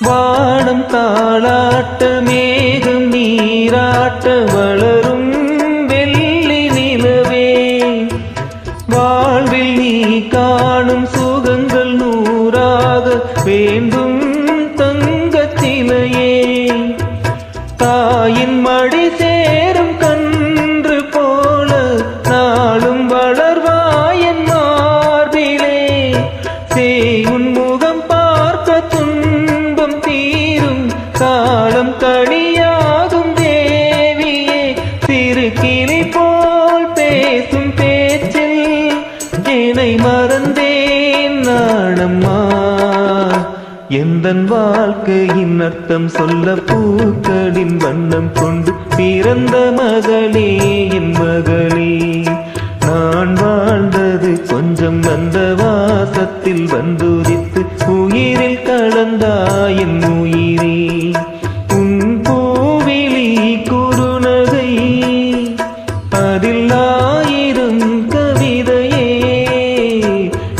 வானம் தாளாட்ட மேகம் நீராட்ட வளரும் வெள்ளி நிலவே. வாழ்வில் நீ காணும் சுகங்கள் நூறாக வேண்டும் தங்கத்திலையே. தா கிளி போல் பேசும் பேச்சில் என்னை மறந்தேன் நாணம்மா எந்த வாழ்க்கையின் அர்த்தம் சொல்ல பூக்களின் வண்ணம் கொண்டு பிறந்த மகளே என் மகளே. நான் வாழ்ந்தது கொஞ்சம் அந்த வாசத்தில் வந்துரித்து உயிரில் கலந்தாயின் அதில் கவிதையே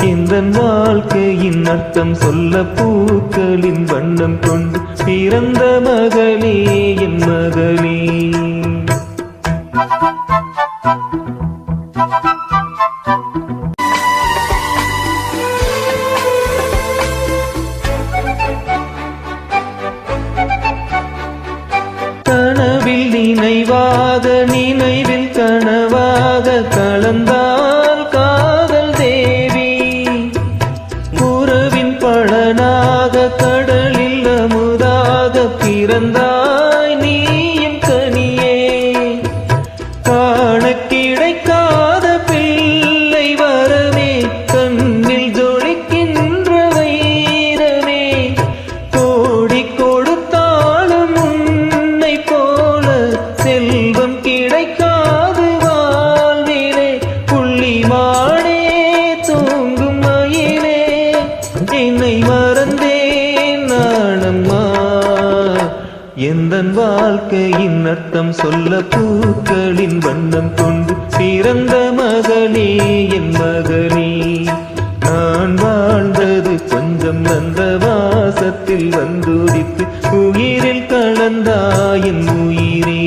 இந்த வாழ்க்கையின் அர்த்தம் சொல்ல பூக்களின் வண்ணம் கொண்டு பிறந்த மகளே என் மகளே Thank you. நினைவாக நினைவில் கனவாக கலந்தால் காதல் தேவி. குருவின் பலனாக என்னை மறந்தேன் நாணம்மா எந்த வாழ்க்கையின் அர்த்தம் சொல்ல பூக்களின் வண்ணம் கொண்டு பிறந்த மகளே என் மகளே நான் வாழ்ந்தது கொஞ்சம் வந்த வாசத்தில் வந்துரித்து உயிரில் கலந்தாயின் உயிரே.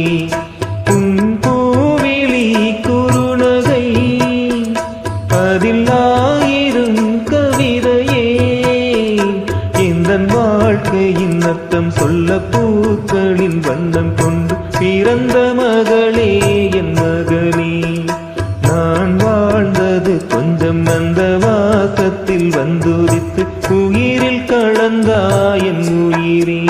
சொல்ல பூக்களின் வண்ணம் கொண்டு பிறந்த மகளே என் மகளே நான் வாழ்ந்தது கொஞ்சம் அந்த வாக்கத்தில் வந்துரித்து உயிரில் கலந்தாயன் உயிரே.